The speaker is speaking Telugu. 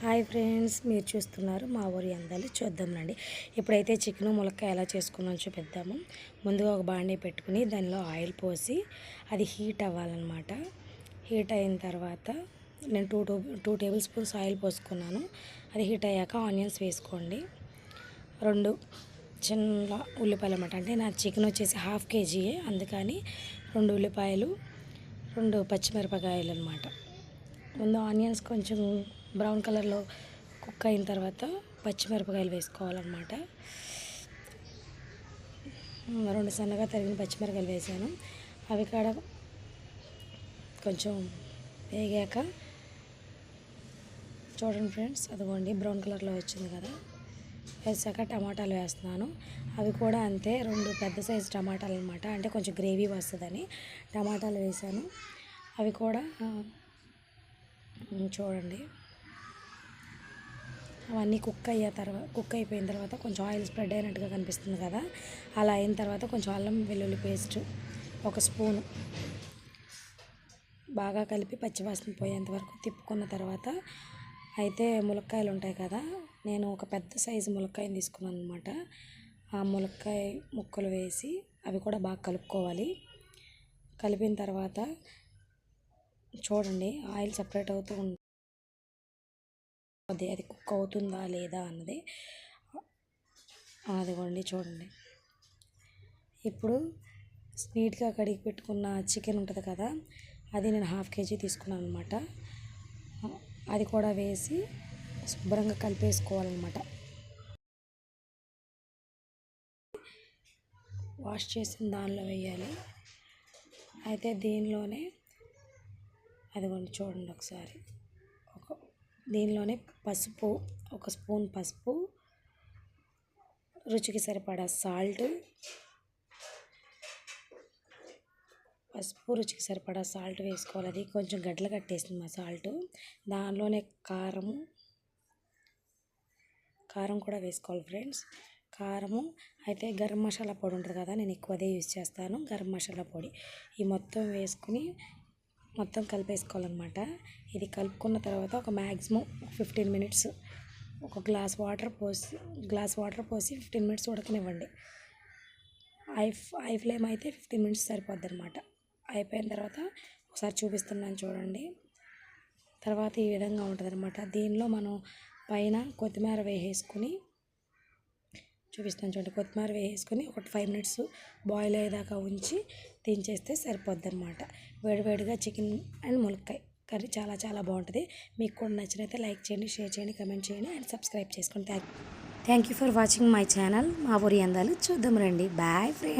హాయ్ ఫ్రెండ్స్ మీరు చూస్తున్నారు మా ఊరి అందాలు. చూద్దాం రండి. ఇప్పుడైతే చికెన్ ములక్కాయ ఎలా చేసుకున్నాం చూపిద్దాము. ముందుగా ఒక బాండీ పెట్టుకుని దానిలో ఆయిల్ పోసి అది హీట్ అవ్వాలన్నమాట. హీట్ అయిన తర్వాత నేను two two two tablespoons oil పోసుకున్నాను. అది హీట్ అయ్యాక ఆనియన్స్ వేసుకోండి. రెండు చిన్న ఉల్లిపాయలు అన్నమాట. అంటే నా చికెన్ వచ్చేసి హాఫ్ కేజీయే అందుకని రెండు ఉల్లిపాయలు రెండు పచ్చిమిరపకాయలు అనమాట ముందు ఆనియన్స్ కొంచెం బ్రౌన్ కలర్లో కుక్ అయిన తర్వాత పచ్చిమిరపకాయలు వేసుకోవాలన్నమాట. రెండు సన్నగా తరిగిన పచ్చిమిరపకాయలు వేసాను. అవి కాడ కొంచెం వేగాక చూడండి ఫ్రెండ్స్ అదిగోండి బ్రౌన్ కలర్లో వచ్చింది కదా. వేసాక టమాటాలు వేస్తున్నాను. అవి కూడా అంతే రెండు పెద్ద సైజు టమాటాలు అనమాట అంటే కొంచెం గ్రేవీ వస్తుందని టమాటాలు వేసాను. అవి కూడా చూడండి. అవన్నీ కుక్ అయ్యే తర్వాత కుక్ అయిపోయిన తర్వాత కొంచెం ఆయిల్ స్ప్రెడ్ అయినట్టుగా కనిపిస్తుంది కదా అలా అయిన తర్వాత కొంచెం అల్లం వెల్లుల్లి పేస్ట్ ఒక స్పూను బాగా కలిపి పచ్చివాసన పోయేంత వరకు తిప్పుకున్న తర్వాత అయితే ములక్కాయలు ఉంటాయి కదా నేను ఒక పెద్ద సైజు ములక్కాయని తీసుకున్నాను అనమాట ఆ ములక్కాయ ముక్కలు వేసి అవి కూడా బాగా కలుపుకోవాలి. కలిపిన తర్వాత చూడండి ఆయిల్ సపరేట్ అవుతూ ఉంటుంది అది అది కుక్ అవుతుందా లేదా అన్నది. అదిగోండి చూడండి. ఇప్పుడు నీట్గా కడిగి పెట్టుకున్న చికెన్ ఉంటుంది కదా అది నేను హాఫ్ కేజీ తీసుకున్నాను అనమాట అది కూడా వేసి శుభ్రంగా కలిపేసుకోవాలన్నమాట. వాష్ చేసిన దానిలో వేయాలి. అయితే దీనిలోనే అదిగోండి చూడండి ఒకసారి. దీనిలోనే పసుపు ఒక స్పూన్ పసుపు రుచికి సరిపడా సాల్ట్ పసుపు రుచికి సరిపడా సాల్ట్ వేసుకోవాలి. అది కొంచెం గడ్డలు కట్టేసింది మా సాల్ట్. దానిలోనే కారము కారం కూడా వేసుకోవాలి ఫ్రెండ్స్. కారము అయితే గరం మసాలా పొడి ఉంటుంది కదా నేను ఎక్కువ అదే యూజ్ చేస్తాను గరం మసాలా పొడి. ఈ మొత్తం వేసుకుని మొత్తం కలిపేసుకోవాలన్నమాట. ఇది కలుపుకున్న తర్వాత ఒక మ్యాక్సిమం ఫిఫ్టీన్ మినిట్స్ ఒక గ్లాస్ వాటర్ పోసి గ్లాస్ వాటర్ పోసి ఫిఫ్టీన్ మినిట్స్ ఉడకనివ్వండి. ఐ ఐ ఫ్లేమ్ అయితే ఫిఫ్టీన్ మినిట్స్ సరిపోద్ది అనమాట అయిపోయిన తర్వాత ఒకసారి చూపిస్తున్నాను చూడండి. తర్వాత ఈ విధంగా ఉంటుంది అనమాట దీనిలో మనం పైన కొత్తిమీర వేసేసుకుని చూపిస్తాను చూడండి. కొత్తిమీర వేసేసుకుని ఒక ఫైవ్ మినిట్స్ బాయిల్ అయ్యేదాకా ఉంచి దించేస్తే సరిపోద్ది అనమాట వేడివేడిగా చికెన్ అండ్ ములక్కాయ కర్రీ చాలా చాలా బాగుంటుంది. మీకు కూడా నచ్చినైతే లైక్ చేయండి షేర్ చేయండి కమెంట్ చేయండి అండ్ సబ్స్క్రైబ్ చేసుకోండి. Thank thank you for watching my channel. మా ఊరి అందాలు చూద్దాం రండి. Boy friend